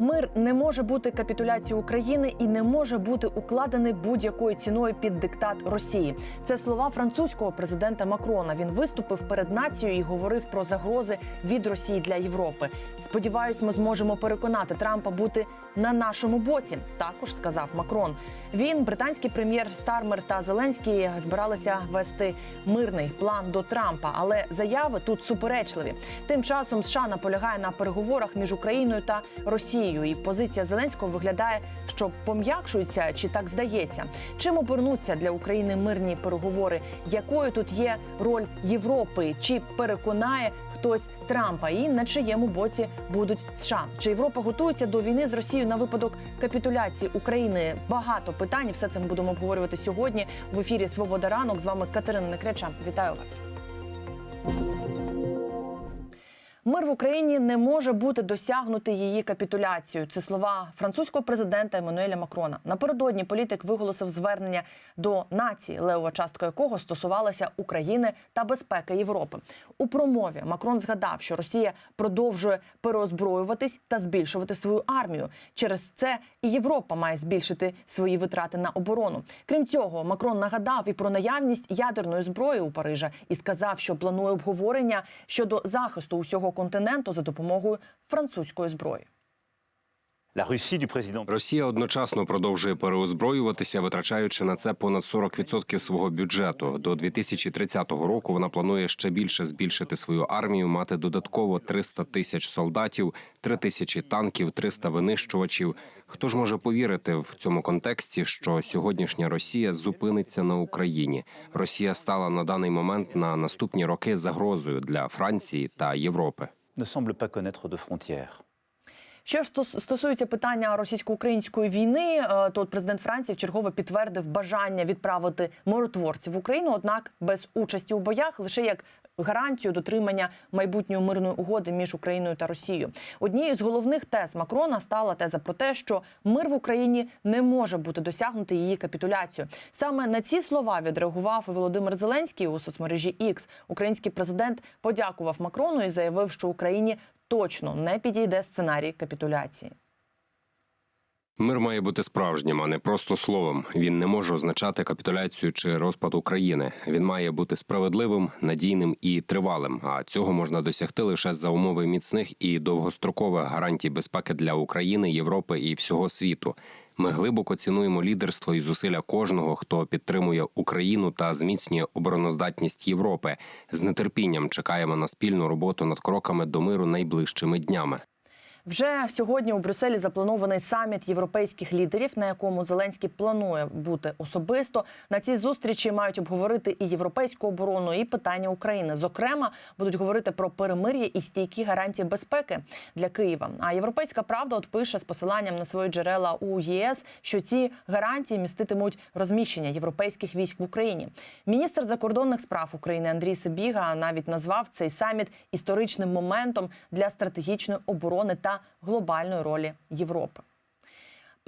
Мир не може бути капітуляцією України і не може бути укладений будь-якою ціною під диктат Росії. Це слова французького президента Макрона. Він виступив перед нацією і говорив про загрози від Росії для Європи. Сподіваюсь, ми зможемо переконати Трампа бути на нашому боці. Також сказав Макрон. Він, британський прем'єр Стармер та Зеленський збиралися вести мирний план до Трампа, але заяви тут суперечливі. Тим часом США наполягає на переговорах між Україною та Росією. І позиція Зеленського виглядає, що пом'якшується, чи так здається. Чим обернуться для України мирні переговори? Якою тут є роль Європи? Чи переконає хтось Трампа? І на чиєму боці будуть США? Чи Європа готується до війни з Росією на випадок капітуляції України? Багато питань. Все це ми будемо обговорювати сьогодні в ефірі Свобода ранок. З вами Катерина Некреча. Вітаю вас. Мир в Україні не може бути досягнутий її капітуляцією. Це слова французького президента Еммануеля Макрона. Напередодні політик виголосив звернення до нації, левова частка якого стосувалася України та безпеки Європи. У промові Макрон згадав, що Росія продовжує переозброюватись та збільшувати свою армію. Через це і Європа має збільшити свої витрати на оборону. Крім цього, Макрон нагадав і про наявність ядерної зброї у Парижа і сказав, що планує обговорення щодо захисту усього континенту за допомогою французької зброї. Росія одночасно продовжує переозброюватися, витрачаючи на це понад 40% свого бюджету. До 2030 року вона планує ще більше збільшити свою армію, мати додатково 300 тисяч солдатів, 3 тисячі танків, 300 винищувачів. Хто ж може повірити в цьому контексті, що сьогоднішня Росія зупиниться на Україні? Росія стала на даний момент на наступні роки загрозою для Франції та Європи. ne semble pas connaître de frontières. Що ж стос- стосується питання російсько-української війни, е, то от президент Франції вчергове підтвердив бажання відправити миротворців в Україну, однак без участі у боях лише як гарантію дотримання майбутньої мирної угоди між Україною та Росією. Однією з головних тез Макрона стала теза про те, що мир в Україні не може бути досягнутий її капітуляцією. Саме на ці слова відреагував Володимир Зеленський у соцмережі X. Український президент подякував Макрону і заявив, що Україні точно не підійде сценарій капітуляції. Мир має бути справжнім, а не просто словом. Він не може означати капітуляцію чи розпад України. Він має бути справедливим, надійним і тривалим. А цього можна досягти лише за умови міцних і довгострокових гарантій безпеки для України, Європи і всього світу. Ми глибоко цінуємо лідерство і зусилля кожного, хто підтримує Україну та зміцнює обороноздатність Європи. З нетерпінням чекаємо на спільну роботу над кроками до миру найближчими днями. Вже сьогодні у Брюсселі запланований саміт європейських лідерів, на якому Зеленський планує бути особисто. На цій зустрічі мають обговорити і європейську оборону, і питання України. Зокрема, будуть говорити про перемир'я і стійкі гарантії безпеки для Києва. А європейська правда от пише з посиланням на свої джерела у ЄС, що ці гарантії міститимуть розміщення європейських військ в Україні. Міністр закордонних справ України Андрій Сибіга навіть назвав цей саміт історичним моментом для стратегічної оборони та глобальної ролі Європи.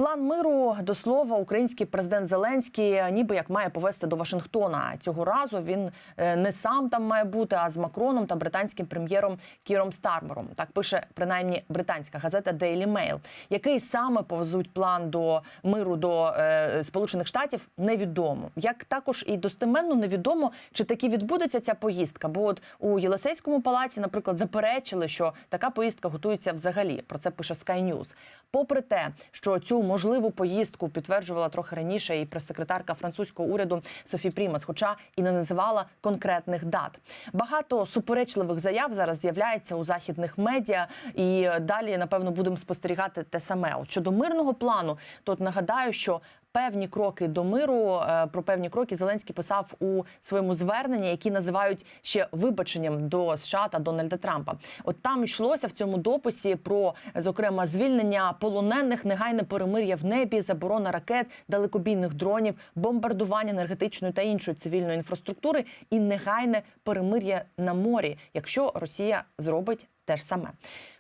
План миру до слова, український президент Зеленський ніби як має повести до Вашингтона. Цього разу він е, не сам там має бути, а з Макроном та британським прем'єром Кіром Стармером. Так пише принаймні британська газета Daily Mail. Який саме повезуть план до миру до е, Сполучених Штатів, невідомо. Як також і достеменно невідомо, чи таки відбудеться ця поїздка. Бо от у Єлисейському палаці, наприклад, заперечили, що така поїздка готується взагалі. Про це пише Sky News. Попри те, що цю можливу поїздку підтверджувала трохи раніше і прес-секретарка французького уряду Софі Прімас, хоча і не називала конкретних дат. Багато суперечливих заяв зараз з'являється у західних медіа, і далі напевно будемо спостерігати те саме. От щодо мирного плану, то нагадаю, що певні кроки до миру е, про певні кроки Зеленський писав у своєму зверненні, які називають ще вибаченням до США та Дональда Трампа. От там йшлося в цьому дописі про зокрема звільнення полонених, негайне перемир'я в небі, заборона ракет, далекобійних дронів, бомбардування енергетичної та іншої цивільної інфраструктури і негайне перемир'я на морі, якщо Росія зробить те ж саме.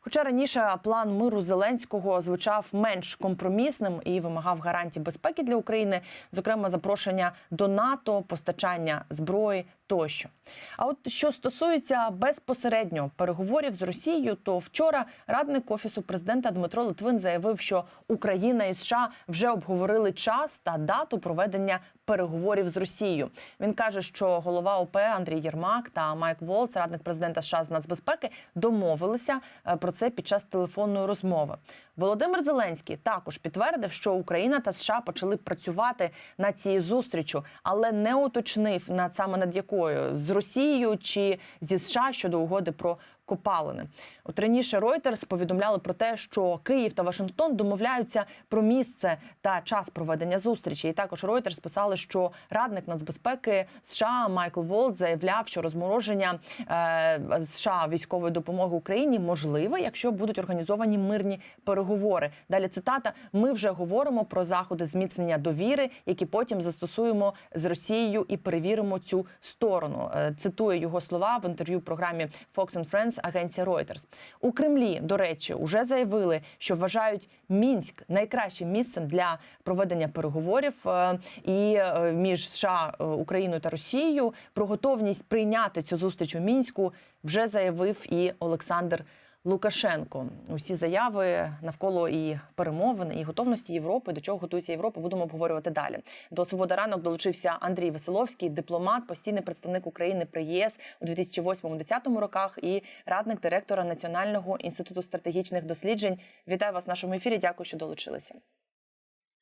Хоча раніше план миру Зеленського звучав менш компромісним і вимагав гарантій безпеки для України, зокрема запрошення до НАТО, постачання зброї тощо. А от що стосується безпосередньо переговорів з Росією, то вчора радник офісу президента Дмитро Литвин заявив, що Україна і США вже обговорили час та дату проведення переговорів з Росією. Він каже, що голова ОП Андрій Єрмак та Майк Волц, радник президента США з нацбезпеки, домовилися е, про це під час телефонної розмови. Володимир Зеленський також підтвердив, що Україна та США почали працювати над цією зустрічю, але не уточнив над саме над якою з Росією чи зі США щодо угоди про копалини. От раніше Reuters повідомляли про те, що Київ та Вашингтон домовляються про місце та час проведення зустрічі. І також Reuters писали, що радник нацбезпеки США Майкл Волт заявляв, що розмороження е, США військової допомоги Україні можливе, якщо будуть організовані мирні переговори. Далі цитата: ми вже говоримо про заходи зміцнення довіри, які потім застосуємо з Росією і перевіримо цю сторону. Е, Цитую його слова в інтерв'ю програмі Fox and Friends агенція Reuters. У Кремлі, до речі, вже заявили, що вважають Мінськ найкращим місцем для проведення переговорів е, і е, між США, е, Україною та Росією про готовність прийняти цю зустріч у мінську вже заявив і Олександр. Лукашенко усі заяви навколо і перемовин, і готовності Європи, до чого готується Європа, будемо обговорювати далі. До свободи ранок долучився Андрій Веселовський, дипломат, постійний представник України при ЄС у 2008-2010 роках і радник директора Національного інституту стратегічних досліджень. Вітаю вас в нашому ефірі. Дякую, що долучилися.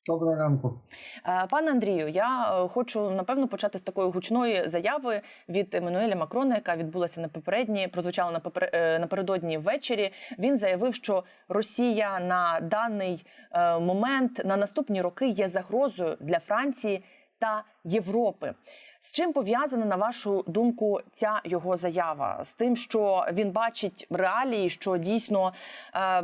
Доброго ранку. Е, Пане Андрію, я е, хочу напевно почати з такої гучної заяви від Еммануеля Макрона, яка відбулася на попередні, прозвучала на попер- е, напередодні ввечері. Він заявив, що Росія на даний момент на наступні роки є загрозою для Франції та Європи. З чим пов'язана, на вашу думку, ця його заява? З тим, що він бачить реалії, що дійсно е,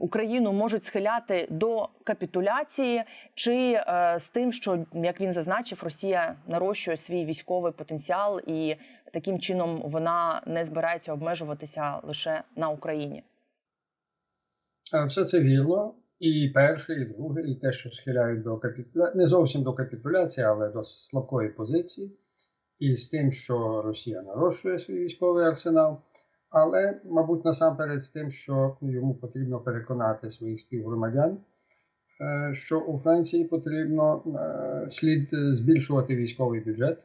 Україну можуть схиляти до капітуляції, чи е, з тим, що як він зазначив, Росія нарощує свій військовий потенціал, і таким чином вона не збирається обмежуватися лише на Україні? Е, Все це вірно. І перше, і друге, і те, що схиляють до капітуляції, не зовсім до капітуляції, але до слабкої позиції, і з тим, що Росія нарощує свій військовий арсенал, але, мабуть, насамперед з тим, що йому потрібно переконати своїх співгромадян, е, що у Франції потрібно е, слід збільшувати військовий бюджет.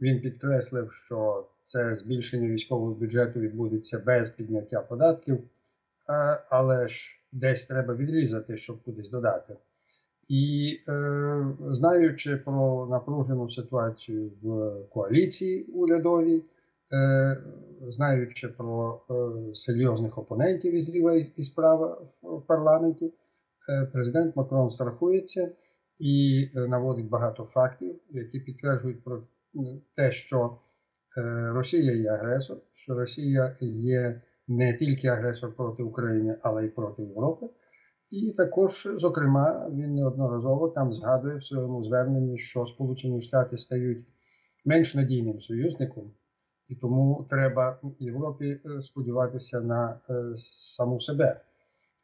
Він підкреслив, що це збільшення військового бюджету відбудеться без підняття податків. Е, але ж десь треба відрізати, щоб кудись додати. І е, знаючи про напружену ситуацію в коаліції урядовій, е, знаючи про е, серйозних опонентів із ліва і справа в, парламенті, е, президент Макрон страхується і е, наводить багато фактів, які підтверджують про те, що е, Росія є агресор, що Росія є не тільки агресор проти України, але й проти Європи. І також, зокрема, він неодноразово там згадує в своєму зверненні, що Сполучені Штати стають менш надійним союзником, і тому треба Європі е, сподіватися на е, саму себе.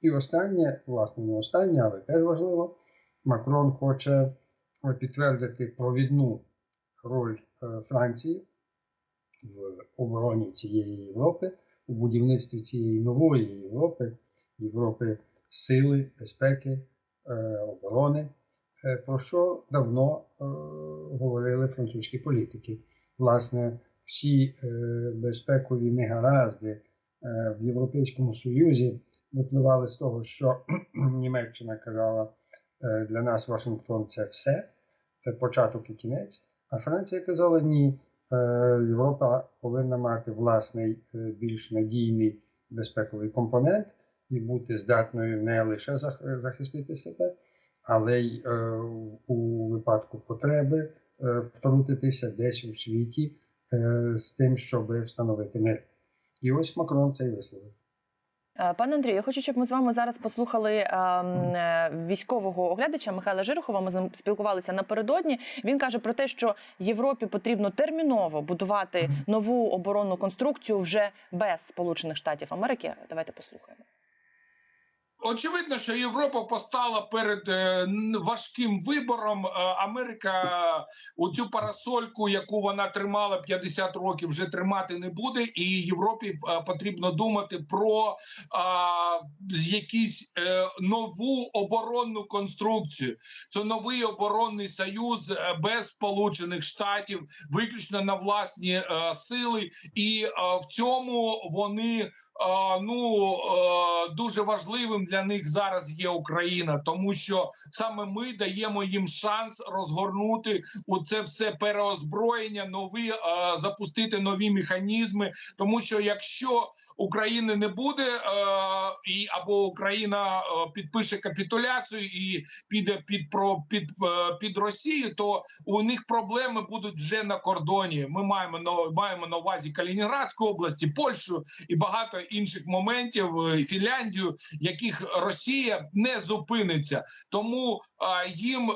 І останнє, власне, не останнє, але теж важливо, Макрон хоче підтвердити провідну роль е, Франції в обороні цієї Європи у будівництві цієї нової Європи, Європи сили, безпеки, е, оборони, е, про що давно е, говорили французькі політики. Власне, всі безпекові негаразди в Європейському Союзі випливали з того, що Німеччина казала, для нас Вашингтон це все, початок і кінець. А Франція казала ні. Е, Європа повинна мати власний е, більш надійний безпековий компонент і бути здатною не лише захистити себе, але й е, у випадку потреби втрутитися десь у світі з тим, щоб встановити мир. І ось Макрон це і висловив. Е, Пане Андрію, я хочу, щоб ми з вами зараз послухали ем, е, військового оглядача Михайла Жирохова. Ми з ним спілкувалися напередодні. Він каже про те, що Європі потрібно терміново будувати нову оборонну конструкцію вже без Сполучених Штатів Америки. Давайте послухаємо. Очевидно, що Європа постала перед е, важким вибором. Е, Америка у цю парасольку, яку вона тримала 50 років, вже тримати не буде, і Європі е, потрібно думати про а, якісь е, нову оборонну конструкцію. Це новий оборонний союз без Сполучених Штатів, виключно на власні е, сили, і е, в цьому вони е, ну е, дуже важливим для них зараз є Україна, тому що саме ми даємо їм шанс розгорнути у це все переозброєння, нові е, запустити нові механізми. Тому що якщо України не буде, е, і або Україна е, підпише капітуляцію і піде під про під, е, під Росію, то у них проблеми будуть вже на кордоні. Ми маємо на маємо на увазі Калінінградську область, Польщу і багато інших моментів, е, Фінляндію, яких Росія не зупиниться. Тому їм е,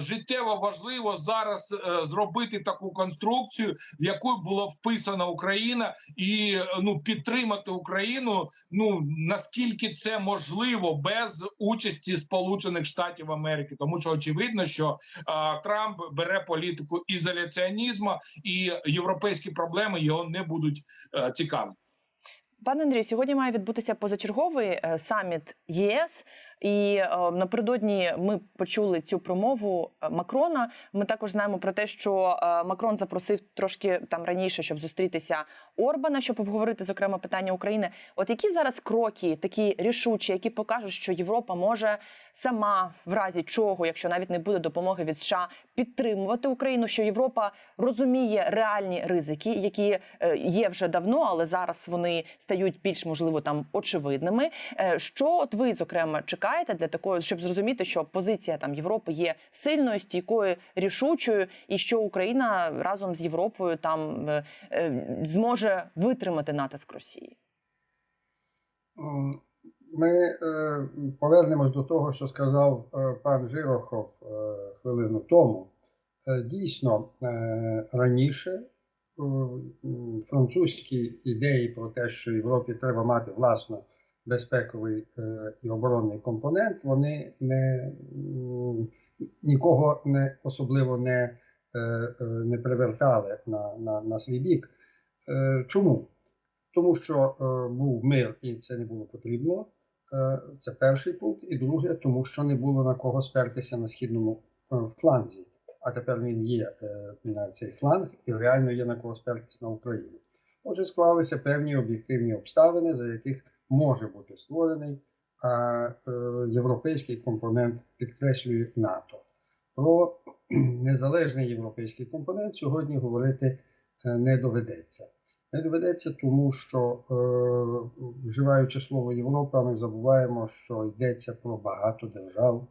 життєво важливо зараз е, зробити таку конструкцію, в яку була вписана Україна, і ну підтримати Україну. Ну наскільки це можливо без участі Сполучених Штатів Америки, тому що очевидно, що Трамп бере політику ізоляціонізму, і європейські проблеми його не будуть е, цікаві. Пане Андрію, сьогодні має відбутися позачерговий е, саміт ЄС, і е, напередодні ми почули цю промову е, Макрона. Ми також знаємо про те, що Макрон запросив трошки там раніше, щоб зустрітися Орбана, щоб обговорити зокрема питання України. От які зараз кроки, такі рішучі, які покажуть, що Європа може сама в разі чого, якщо навіть не буде допомоги від США, підтримувати Україну, що Європа розуміє реальні ризики, які є вже давно, але зараз вони більш можливо там очевидними. Е, Що от ви зокрема чекаєте для такої, щоб зрозуміти, що позиція там Європи є сильною, стійкою, рішучою, і що Україна разом з Європою там е, е, зможе витримати натиск Росії? Ми повернемось до того, що сказав пан Жирохов хвилину тому. Дійсно, раніше французькі ідеї про те, що Європі треба мати власно безпековий е, і оборонний компонент, вони не, нікого не особливо не, е, е, не привертали на, на, на свій бік. Е, Чому? Тому що е, був мир і це не було потрібно. Е, це перший пункт. І друге, тому що не було на кого спертися на східному е, фланзі. А тепер він є е, на цей фланг і реально є на кого спертися на Україну. Отже, склалися певні об'єктивні обставини, за яких може бути створений а, е, європейський компонент, підкреслюю НАТО. Про незалежний європейський компонент сьогодні говорити е, не доведеться. Не доведеться, тому що, вживаючи слово Європа, ми забуваємо, що йдеться про багато держав.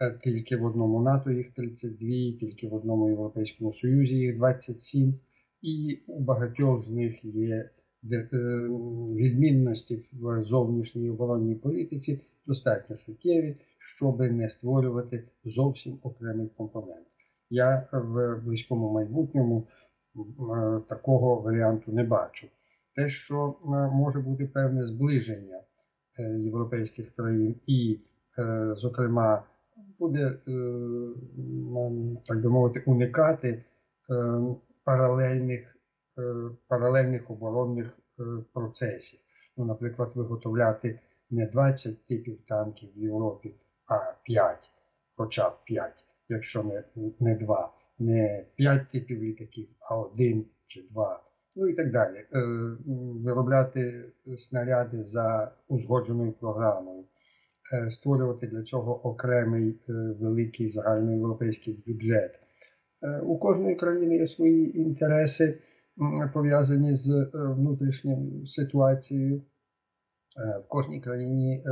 Е, Тільки в одному НАТО їх 32, тільки в одному Європейському Союзі їх 27, і у багатьох з них є е, відмінності в зовнішній оборонній політиці достатньо суттєві, щоб не створювати зовсім окремий компонент. Я в близькому майбутньому такого варіанту не бачу. Те, що е, може бути певне зближення е, європейських країн, і, е, зокрема, буде, е, так би мовити, уникати е, паралельних, е, паралельних оборонних процесів. Ну, наприклад, виготовляти не 20 типів танків в Європі, а 5, хоча б 5, якщо не, не 2 не 5 типів літаків, а один чи два, ну і так далі. Виробляти снаряди за узгодженою програмою, створювати для цього окремий е, великий загальноєвропейський бюджет. Е, У кожної країни є свої інтереси, пов'язані з е, внутрішньою ситуацією. Е, В кожній країні е,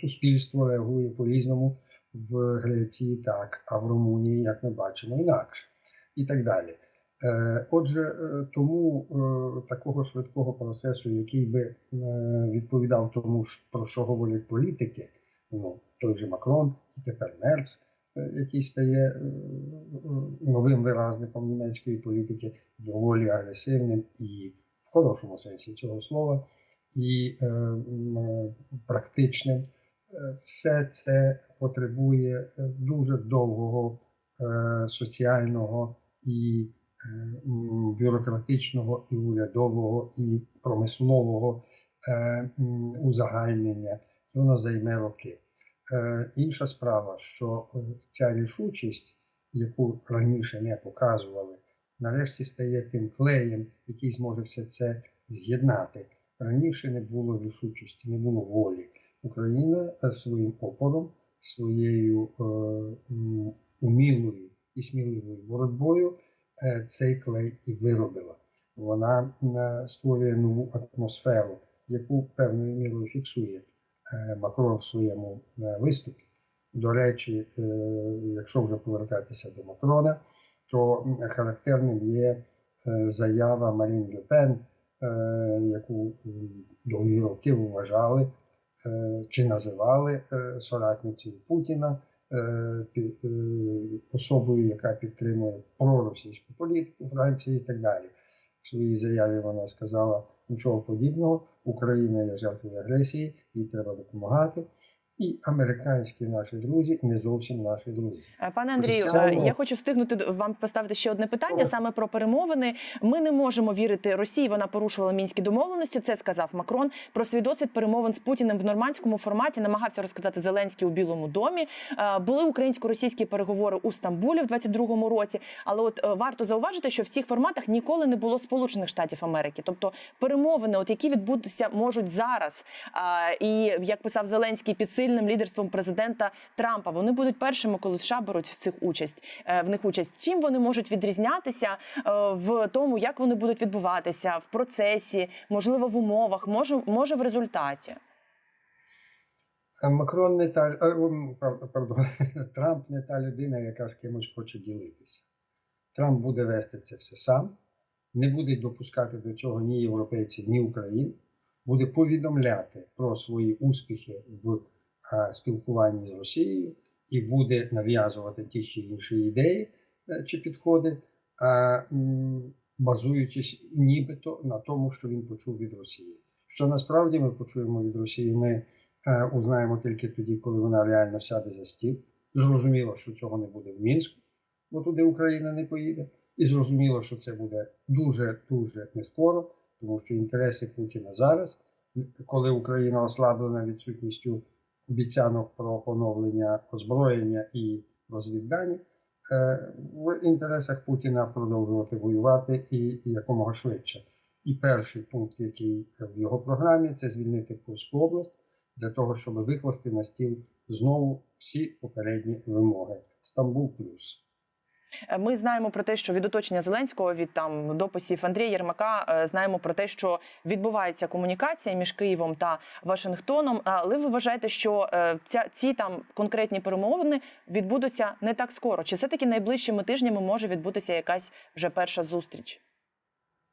суспільство реагує по-різному. В Греції так, а в Румунії, як ми бачимо, інакше. І так далі. Е, Отже, е, тому е, такого швидкого процесу, який би відповідав тому, про що говорять політики, ну, той же Макрон і тепер Мерц, який стає новим виразником німецької політики, доволі агресивним і в хорошому сенсі цього слова, і практичним. Все це потребує дуже довгого соціального і бюрократичного, і урядового, і промислового е, узагальнення, і воно займе роки. Е, Інша справа, що е, ця рішучість, яку раніше не показували, нарешті стає тим клеєм, який зможе все це з'єднати. Раніше не було рішучості, не було волі. Україна е, своїм опором, своєю е, умілою і сміливою боротьбою е, цей клей і виробила. Вона е, створює нову атмосферу, яку певною мірою фіксує е, Макрон в своєму е, виступі. До речі, е, якщо вже повертатися до Макрона, то характерним є е, заява Марін Ле Пен, е, яку довгі роки вважали е, чи називали е, соратницею Путіна, е, е, особою, яка підтримує проросійську політику Франції і так далі. В своїй заяві вона сказала нічого подібного. Україна є жертвою агресії, їй треба допомагати. І американські наші друзі не зовсім наші друзі. Е, Пане Андрію, Соціально- е, я хочу встигнути вам поставити ще одне питання Добре. саме про перемовини. Ми не можемо вірити Росії. Вона порушувала мінські домовленості. Це сказав Макрон. Про свій досвід перемовин з Путіним в нормандському форматі намагався розказати Зеленський у Білому домі. Е, Були українсько-російські переговори у Стамбулі в 22-му році. Але от е, варто зауважити, що в цих форматах ніколи не було Сполучених Штатів Америки. Тобто перемовини, от які відбутися можуть зараз. І як писав Зеленський під сильним лідерством президента Трампа, вони будуть першими, коли США беруть в цих участь е, в них участь. Чим вони можуть відрізнятися е, в тому, як вони будуть відбуватися в процесі, можливо, в умовах, може, може в результаті. Макрон не та пардон, Трамп не та людина, яка з кимось хоче ділитися. Трамп буде вести це все сам, не буде допускати до цього ні європейців, ні Україн, буде повідомляти про свої успіхи в спілкуванні з Росією і буде нав'язувати ті чи інші ідеї е, чи підходи, базуючись нібито на тому, що він почув від Росії. Що насправді ми почуємо від Росії, ми е, узнаємо тільки тоді, коли вона реально сяде за стіл. Зрозуміло, що цього не буде в Мінську, бо туди Україна не поїде. І зрозуміло, що це буде дуже дуже не скоро, тому що інтереси Путіна зараз, коли Україна ослаблена відсутністю обіцянок про поновлення озброєння і розвіддані, е, в інтересах Путіна продовжувати воювати і, якомога швидше. І перший пункт, який в його програмі, це звільнити Курську область для того, щоб викласти на стіл знову всі попередні вимоги. Стамбул плюс. Ми знаємо про те, що від оточення Зеленського, від там дописів Андрія Єрмака, е, знаємо про те, що відбувається комунікація між Києвом та Вашингтоном. Але ви вважаєте, що е, ця ці там конкретні перемовини відбудуться не так скоро? Чи все таки найближчими тижнями може відбутися якась вже перша зустріч?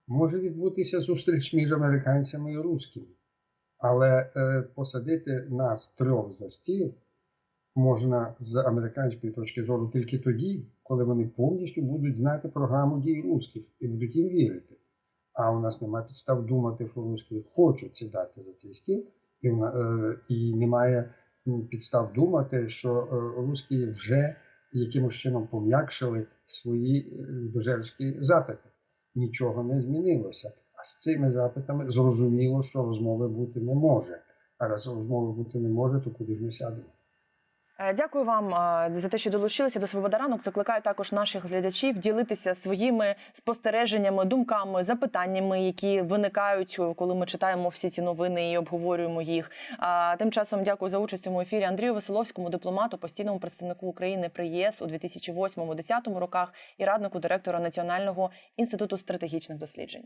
Може відбутися зустріч між американцями і русскими, але е, посадити нас трьох за стіл можна з американської точки зору тільки тоді, коли вони повністю будуть знати програму дій русських і будуть їм вірити. А у нас немає підстав думати, що русські хочуть сідати за цей стіл, і, е, і немає підстав думати, що е, русські вже якимось чином пом'якшили свої е, людожерські запити. Нічого не змінилося. А з цими запитами зрозуміло, що розмови бути не може. А раз розмови бути не може, то куди ж ми сядемо? Е, Дякую вам е, за те, що долучилися до Свобода ранок. Закликаю також наших глядачів ділитися своїми спостереженнями, думками, запитаннями, які виникають, е, коли ми читаємо всі ці новини і обговорюємо їх. А тим часом дякую за участь у цьому ефірі Андрію Веселовському, дипломату, постійному представнику України при ЄС у 2008-2010 роках і раднику директора Національного інституту стратегічних досліджень.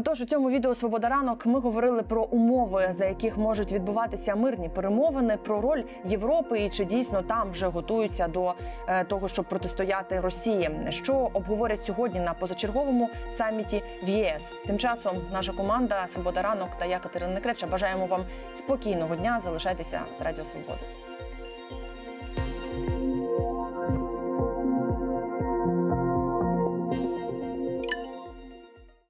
Отож, у цьому відео Свобода ранок ми говорили про умови, за яких можуть відбуватися мирні перемовини, про роль Європи і чи дійсно там вже готуються до е, того, щоб протистояти Росії. Що обговорять сьогодні на позачерговому саміті в ЄС. Тим часом наша команда Свобода ранок та я Катерина Некреча бажаємо вам спокійного дня. Залишайтеся з Радіо Свободи.